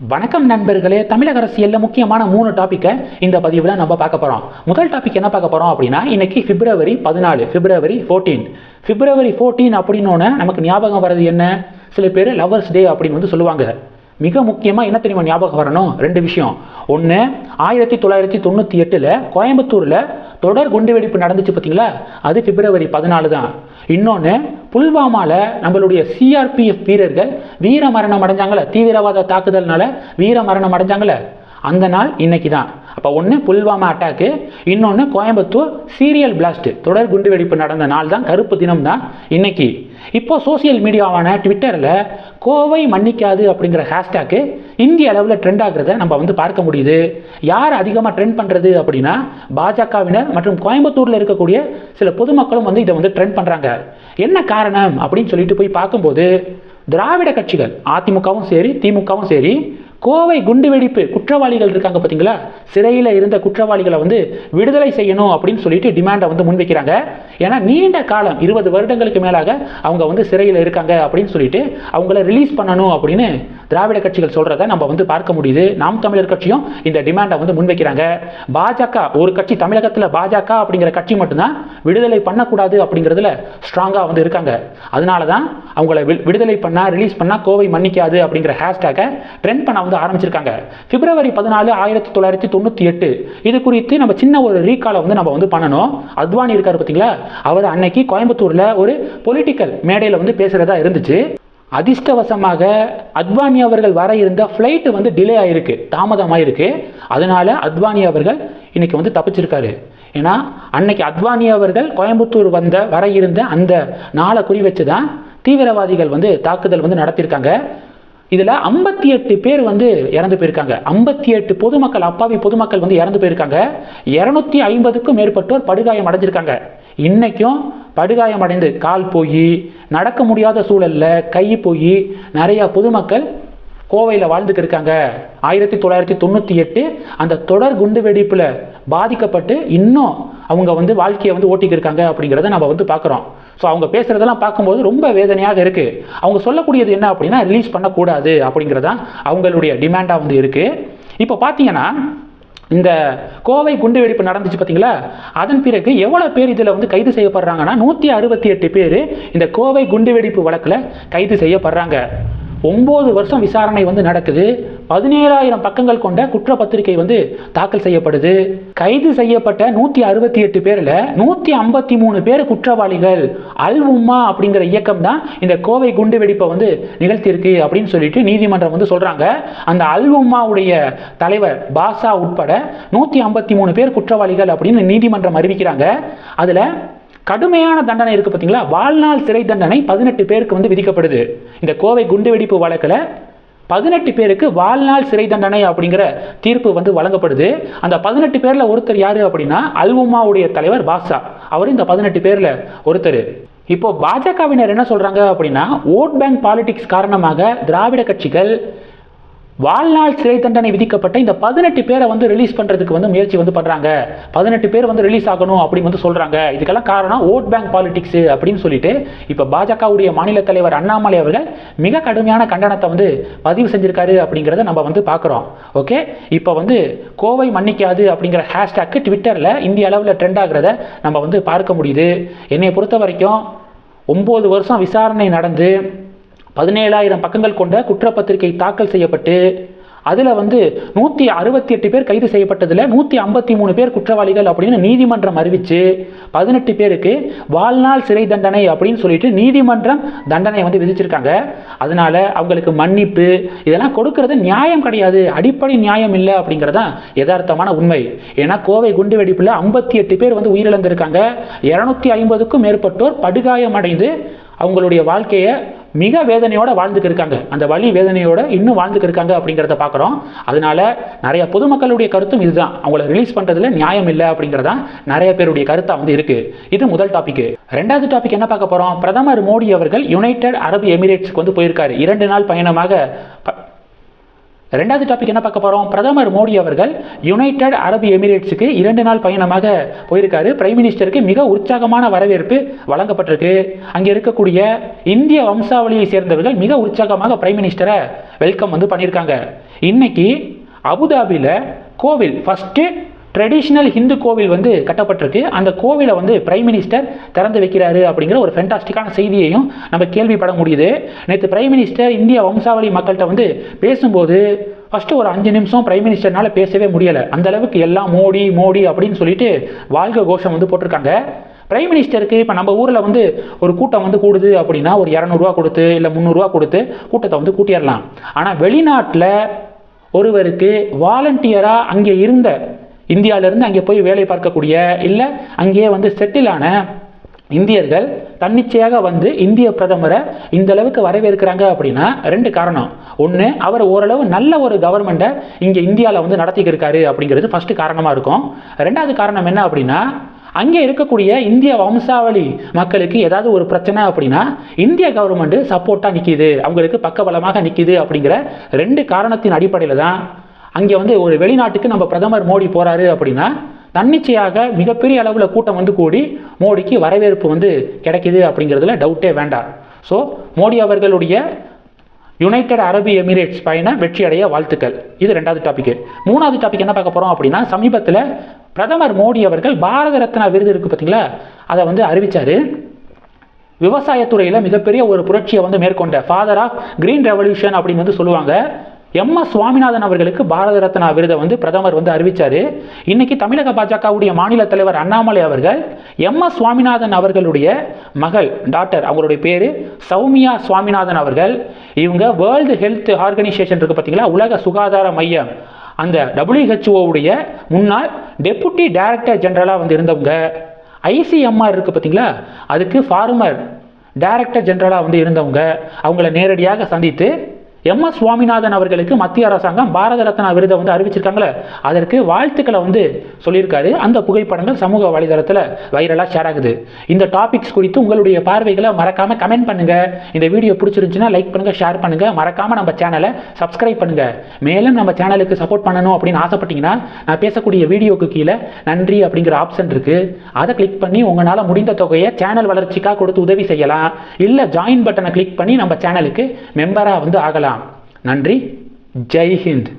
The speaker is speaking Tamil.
வணக்கம் நண்பர்களே தமிழக அரசியலில் முக்கியமான மூணு டாப்பிக்கை இந்த பதிவில் நம்ம பார்க்க போகிறோம் முதல் டாபிக் என்ன பார்க்க போகிறோம் அப்படின்னா இன்னைக்கு பிப்ரவரி பதினாலு பிப்ரவரி ஃபோர்டீன் பிப்ரவரி ஃபோர்டீன் அப்படின்னோடனே நமக்கு ஞாபகம் வர்றது என்ன? சில பேர் லவ்வர்ஸ் டே அப்படின்னு வந்து சொல்லுவாங்க. மிக முக்கியமாக என்ன தெரியுமா ஞாபகம் வரணும்? ரெண்டு விஷயம். ஒன்று ஆயிரத்தி தொள்ளாயிரத்தி தொண்ணூற்றி எட்டில் கோயம்புத்தூரில் தொடர் குண்டுவெடிப்பு நடந்துச்சு பார்த்தீங்களா அது பிப்ரவரி பதினாலு தான். இன்னொன்று புல்வாமாவில் நம்மளுடைய சிஆர்பிஎஃப் வீரர்கள் வீர மரணம் அடைஞ்சாங்களே? தீவிரவாத தாக்குதல்னால வீர மரணம் அடைஞ்சாங்களே? அந்த நாள் இன்னைக்கு தான். அப்போ ஒன்று புல்வாமா அட்டாக்கு. இன்னொன்று கோயம்புத்தூர் சீரியல் பிளாஸ்ட் தொடர் குண்டுவெடிப்பு நடந்த நாள் தான் கருப்பு தினம் தான் இன்னைக்கு. இப்போ சோசியல் மீடியாவான ட்விட்டரில் கோவை மன்னிக்காது அப்படிங்கிற ஹேஷ்டேக்கு இந்திய அளவில் ட்ரெண்ட் ஆகிறத நம்ம வந்து பார்க்க முடியுது. யார் அதிகமாக ட்ரெண்ட் பண்ணுறது அப்படின்னா பாஜகவினர் மற்றும் கோயம்புத்தூரில் இருக்கக்கூடிய சில பொதுமக்களும் வந்து இதை வந்து ட்ரெண்ட் பண்ணுறாங்க என்ன காரணம் அப்படின்னு சொல்லிட்டு போய் பார்க்கும்போது திராவிட கட்சிகள் அதிமுகவும் சரி திமுகவும் சரி கோவை குண்டுவெடிப்பு குற்றவாளிகள் இருக்காங்க பார்த்தீங்களா சிறையில் இருந்த குற்றவாளிகளை வந்து விடுதலை செய்யணும் அப்படின்னு சொல்லிட்டு டிமாண்டை வந்து முன்வைக்கிறாங்க ஏன்னா நீண்ட காலம் இருபது வருடங்களுக்கு மேலாக அவங்க வந்து சிறையில் இருக்காங்க அப்படின்னு சொல்லிட்டு அவங்கள ரிலீஸ் பண்ணணும் அப்படின்னு திராவிட கட்சிகள் சொல்கிறத நம்ம வந்து பார்க்க முடியுது. நாம் தமிழர் கட்சியும் இந்த டிமாண்டை வந்து முன்வைக்கிறாங்க பாஜக ஒரு கட்சி தமிழகத்தில் பாஜக அப்படிங்கிற கட்சி மட்டும்தான் விடுதலை பண்ணக்கூடாது அப்படிங்கிறதுல ஸ்ட்ராங்காக வந்து இருக்காங்க. அதனால தான் அவங்கள வி- விடுதலை பண்ணால் ரிலீஸ் பண்ணால் கோவை மன்னிக்காது அப்படிங்கிற ஹேஷ்டேக்கை ட்ரெண்ட் பண்ண வந்து ஆரம்பிச்சிருக்காங்க. பிப்ரவரி பதினாலு ஆயிரத்தி தொள்ளாயிரத்தி தொண்ணூற்றி எட்டு. இது குறித்து நம்ம சின்ன ஒரு ரீகாலை வந்து நம்ம வந்து பண்ணணும். அத்வானி இருக்காரு பார்த்தீங்களா அவர் அன்னைக்கு கோயம்புத்தூரில் ஒரு பொலிட்டிக்கல் மேடையில் வந்து பேசுகிறதா இருந்துச்சு. அதிர்ஷ்டவசமாக அத்வானி அவர்கள் வர இருந்த ஃப்ளைட்டு வந்து டிலே ஆயிருக்கு தாமதமாயிருக்கு. அதனால அத்வானி அவர்கள் இன்னைக்கு வந்து தப்பிச்சிருக்காரு. ஏன்னா அன்னைக்கு அத்வானி அவர்கள் கோயம்புத்தூர் வந்த வர இருந்த அந்த நாளை குறி வச்சு தான் தீவிரவாதிகள் வந்து தாக்குதல் வந்து நடத்தியிருக்காங்க. இதில் ஐம்பத்தி எட்டு பேர் வந்து இறந்து போயிருக்காங்க. ஐம்பத்தி எட்டு பொதுமக்கள் அப்பாவி பொதுமக்கள் வந்து இறந்து போயிருக்காங்க. இரநூத்தி ஐம்பதுக்கும் மேற்பட்டோர் படுகாயம் அடைஞ்சிருக்காங்க. இன்னைக்கும் படுகாயம் அடைந்து கால் போய் நடக்க முடியாத சூழலில் கை போய் நிறையா பொதுமக்கள் கோவையில் வாழ்ந்துக்கு இருக்காங்க. ஆயிரத்தி தொள்ளாயிரத்தி தொண்ணூற்றி எட்டு அந்த தொடர் குண்டு வெடிப்பில் பாதிக்கப்பட்டு இன்னும் அவங்க வந்து வாழ்க்கையை வந்து ஓட்டிக்கிருக்காங்க அப்படிங்கிறத நம்ம வந்து பார்க்குறோம். ஸோ அவங்க பேசுகிறதெல்லாம் பார்க்கும்போது ரொம்ப வேதனையாக இருக்குது அவங்க சொல்லக்கூடியது என்ன அப்படின்னா ரிலீஸ் பண்ணக்கூடாது அப்படிங்கிறதான் அவங்களுடைய டிமாண்டாக வந்து இருக்குது இப்போ பார்த்தீங்கன்னா இந்த கோவை குண்டுவெடிப்பு நடந்துச்சு பார்த்தீங்களா? அதன் பிறகு எவ்வளோ பேர் இதில் வந்து கைது செய்யப்படுறாங்கன்னா நூற்றி அறுபத்தி எட்டு பேர் இந்த கோவை குண்டுவெடிப்பு வழக்கில் கைது செய்யப்படுறாங்க. ஒம்பது வருஷம் விசாரணை வந்து நடக்குது. பதினேழாயிரம் பக்கங்கள் கொண்ட குற்றப்பத்திரிகை வந்து தாக்கல் செய்யப்படுது. கைது செய்யப்பட்ட நூற்றி அறுபத்தி எட்டு பேரில் நூற்றி ஐம்பத்தி மூணு பேர் குற்றவாளிகள். அல் உம்மா அப்படிங்கிற இயக்கம் தான் இந்த கோவை குண்டு வெடிப்பை வந்து நிகழ்த்தியிருக்கு அப்படின்னு சொல்லிட்டு நீதிமன்றம் வந்து சொல்றாங்க. அந்த அல் உம்மாவுடைய தலைவர் பாசா உட்பட நூற்றி ஐம்பத்தி மூணு பேர் குற்றவாளிகள் அப்படின்னு நீதிமன்றம் அறிவிக்கிறாங்க. அதில் கடுமையான தண்டனை இருக்கு பார்த்தீங்களா வாழ்நாள் சிறை தண்டனை பதினெட்டு பேருக்கு வந்து விதிக்கப்படுது. இந்த கோவை குண்டுவெடிப்பு வழக்கில் பதினெட்டு பேருக்கு வாழ்நாள் சிறை தண்டனை அப்படிங்கிற தீர்ப்பு வந்து வழங்கப்படுது. அந்த பதினெட்டு பேரில் ஒருத்தர் யார் அப்படின்னா அல்வுமாவுடைய தலைவர் பாஷா அவர் இந்த பதினெட்டு பேரில் ஒருத்தர். இப்போ பாஜகவினர் என்ன சொல்கிறாங்க அப்படின்னா ஓட் பேங்க் பாலிடிக்ஸ் காரணமாக திராவிட கட்சிகள் வாழ்நாள் சிறை தண்டனை விதிக்கப்பட்ட இந்த பதினெட்டு பேரை வந்து ரிலீஸ் பண்ணுறதுக்கு வந்து முயற்சி வந்து பண்ணுறாங்க பதினெட்டு பேர் வந்து ரிலீஸ் ஆகணும் அப்படின்னு வந்து சொல்கிறாங்க இதுக்கெல்லாம் காரணம் ஓட் பேங்க் பாலிடிக்ஸ் அப்படின்னு சொல்லிட்டு இப்போ பாஜகவுடைய மாநில தலைவர் அண்ணாமலை அவர்கள் மிக கடுமையான கண்டனத்தை வந்து பதிவு செஞ்சிருக்காரு அப்படிங்கிறத நம்ம வந்து பார்க்குறோம். ஓகே இப்போ வந்து கோவை மன்னிக்காது அப்படிங்கிற ஹேஷ்டேக்கு ட்விட்டரில் இந்திய அளவில் ட்ரெண்ட் ஆகிறத நம்ம வந்து பார்க்க முடியுது. என்னை பொறுத்த வரைக்கும் ஒம்பது வருஷம் விசாரணை நடந்து பதினேழாயிரம் பக்கங்கள் கொண்ட குற்றப்பத்திரிகை தாக்கல் செய்யப்பட்டு அதில் வந்து நூற்றி அறுபத்தி எட்டு பேர் கைது செய்யப்பட்டதில் நூற்றி ஐம்பத்தி மூணு பேர் குற்றவாளிகள் அப்படின்னு நீதிமன்றம் அறிவித்து பதினெட்டு பேருக்கு வாழ்நாள் சிறை தண்டனை அப்படின்னு சொல்லிட்டு நீதிமன்றம் தண்டனை வந்து விதிச்சிருக்காங்க. அதனால அவங்களுக்கு மன்னிப்பு இதெல்லாம் கொடுக்கறது நியாயம் கிடையாது. அடிப்படை நியாயம் இல்லை அப்படிங்கிறதான் யதார்த்தமான உண்மை. ஏன்னா கோவை குண்டு வெடிப்பில் ஐம்பத்தி எட்டு பேர் வந்து உயிரிழந்திருக்காங்க. இரநூத்தி ஐம்பதுக்கும் மேற்பட்டோர் படுகாயமடைந்து அவங்களுடைய வாழ்க்கையை மிக வேதனையோட வாழ்ந்துக்கு இருக்காங்க. அந்த வலி வேதனையோட இன்னும் வாழ்ந்துக்கு இருக்காங்க அப்படிங்கிறத பார்க்குறோம் அதனால நிறைய பொதுமக்களுடைய கருத்தும் இதுதான். அவங்கள ரிலீஸ் பண்ணுறதுல நியாயம் இல்லை அப்படிங்கிறதா நிறைய பேருடைய கருத்தாக வந்து இருக்கு. இது முதல் டாபிக் ரெண்டாவது டாபிக் என்ன பார்க்க போகிறோம் பிரதமர் மோடி அவர்கள் யுனைடெட் அரபு எமிரேட்ஸ்க்கு வந்து போயிருக்காரு. இரண்டு நாள் பயணமாக ப- ரெண்டாவது டாபிக் என்ன பார்க்க போகிறோம் பிரதமர் மோடி அவர்கள் யுனைடெட் அரபு எமிரேட்ஸுக்கு இரண்டு நாள் பயணமாக போயிருக்காரு. பிரைம் மினிஸ்டருக்கு மிக உற்சாகமான வரவேற்பு வழங்கப்பட்டிருக்கு. அங்கே இருக்கக்கூடிய இந்திய வம்சாவளியை சேர்ந்தவர்கள் மிக உற்சாகமாக பிரைம் மினிஸ்டரை வெல்கம் வந்து பண்ணியிருக்காங்க. இன்னைக்கு அபுதாபியில் கோவில் ஃபஸ்ட்டு ட்ரெடிஷ்னல் ஹிந்து கோவில் வந்து கட்டப்பட்டிருக்கு. அந்த கோவிலை வந்து பிரைம் மினிஸ்டர் திறந்து வைக்கிறாரு அப்படிங்கிற ஒரு ஃபென்டாஸ்டிக்கான செய்தியையும் நம்ம கேள்விப்பட முடியுது. நேற்று பிரைம் மினிஸ்டர் இந்திய வம்சாவளி மக்கள்கிட்ட வந்து பேசும்போது ஃபஸ்ட்டு ஒரு அஞ்சு நிமிஷம் பிரைம் மினிஸ்டர்னால பேசவே முடியலை. அந்த அளவுக்கு எல்லாம் மோடி மோடி அப்படின்னு சொல்லிட்டு வாழ்க கோஷம் வந்து போட்டிருக்காங்க. பிரைம் மினிஸ்டருக்கு இப்போ நம்ம ஊரில் வந்து ஒரு கூட்டம் வந்து கூடுது அப்படின்னா ஒரு இரநூறுவா கொடுத்து இல்லை முந்நூறுரூவா கொடுத்து கூட்டத்தை வந்து கூட்டிடலாம். ஆனால் வெளிநாட்டில் ஒருவருக்கு வாலண்டியராக அங்கே இருந்த இந்தியாவிலேருந்து அங்கே போய் வேலை பார்க்கக்கூடிய இல்லை அங்கேயே வந்து செட்டிலான இந்தியர்கள் தன்னிச்சையாக வந்து இந்திய பிரதமரை இந்த அளவுக்கு வரவேற்கிறாங்க அப்படின்னா ரெண்டு காரணம். ஒன்று அவர் ஓரளவு நல்ல ஒரு கவர்மெண்ட்டை இங்கே இந்தியாவில் வந்து நடத்திக்கிருக்காரு அப்படிங்கிறது ஃபஸ்ட்டு காரணமாக இருக்கும். ரெண்டாவது காரணம் என்ன அப்படின்னா அங்கே இருக்கக்கூடிய இந்திய வம்சாவளி மக்களுக்கு ஏதாவது ஒரு பிரச்சனை அப்படின்னா இந்திய கவர்மெண்ட் சப்போர்ட்டாக நிற்கிது அவங்களுக்கு பக்கபலமாக நிற்கிது அப்படிங்கிற ரெண்டு காரணத்தின் அடிப்படையில் தான் அங்கே வந்து ஒரு வெளிநாட்டுக்கு நம்ம பிரதமர் மோடி போகிறாரு அப்படின்னா தன்னிச்சையாக மிகப்பெரிய அளவில் கூட்டம் வந்து கூடி மோடிக்கு வரவேற்பு வந்து கிடைக்கிது அப்படிங்கிறதுல டவுட்டே வேண்டாம். ஸோ மோடி அவர்களுடைய யுனைடெட் அரபு எமிரேட்ஸ் பயண வெற்றி அடைய வாழ்த்துக்கள். இது ரெண்டாவது டாபிக் மூணாவது டாபிக் என்ன பார்க்க போகிறோம் அப்படின்னா சமீபத்தில் பிரதமர் மோடி அவர்கள் பாரத ரத்னா விருது இருக்குது பார்த்தீங்களா அதை வந்து அறிவித்தார் விவசாயத்துறையில் மிகப்பெரிய ஒரு புரட்சியை வந்து மேற்கொண்ட ஃபாதர் ஆஃப் கிரீன் ரெவல்யூஷன் அப்படின்னு வந்து சொல்லுவாங்க. எம் எஸ் சுவாமிநாதன் அவர்களுக்கு பாரத ரத்னா விருதை வந்து பிரதமர் வந்து அறிவிச்சாரு. இன்னைக்கு தமிழக பாஜகவுடைய மாநில தலைவர் அண்ணாமலை அவர்கள் எம் எஸ் சுவாமிநாதன் அவர்களுடைய மகள் டாக்டர் அவங்களுடைய பேர் சௌமியா சுவாமிநாதன் அவர்கள். இவங்க வேர்ல்டு ஹெல்த் ஆர்கனைசேஷன் இருக்கு பார்த்தீங்களா உலக சுகாதார மையம். அந்த டபிள்யூஹெச்ஓவுடைய முன்னாள் டெபுட்டி டைரக்டர் ஜெனரலாக வந்து இருந்தவங்க. ஐசிஎம்ஆர் இருக்குது பார்த்தீங்களா அதுக்கு ஃபார்மர் டைரக்டர் ஜெனரலாக வந்து இருந்தவங்க. அவங்கள நேரடியாக சந்தித்து எம் எஸ் சுவாமிநாதன் அவர்களுக்கு மத்திய அரசாங்கம் பாரத ரத்னா விருதை வந்து அறிவிச்சிருக்காங்களே. அதற்கு வாழ்த்துக்களை வந்து சொல்லியிருக்காரு. அந்த புகைப்படங்கள் சமூக வலைதளத்தில் வைரலாக ஷேர் ஆகுது. இந்த டாபிக்ஸ் குறித்து உங்களுடைய பார்வைகளை மறக்காம கமெண்ட் பண்ணுங்க. இந்த வீடியோ பிடிச்சிருந்துச்சுன்னா லைக் பண்ணுங்க ஷேர் பண்ணுங்க. மறக்காம நம்ம சேனலை சப்ஸ்கிரைப் பண்ணுங்க. மேலும் நம்ம சேனலுக்கு சப்போர்ட் பண்ணணும் அப்படின்னு ஆசைப்பட்டீங்கன்னா நான் பேசக்கூடிய வீடியோக்கு கீழே நன்றி அப்படிங்கிற ஆப்ஷன் இருக்கு. அதை கிளிக் பண்ணி உங்களால் முடிந்த தொகையை சேனல் வளர்ச்சிக்காக கொடுத்து உதவி செய்யலாம். இல்லை ஜாயின் பட்டனை கிளிக் பண்ணி நம்ம சேனலுக்கு மெம்பராக வந்து ஆகலாம். நன்றி. ஜெய் ஹிந்த்.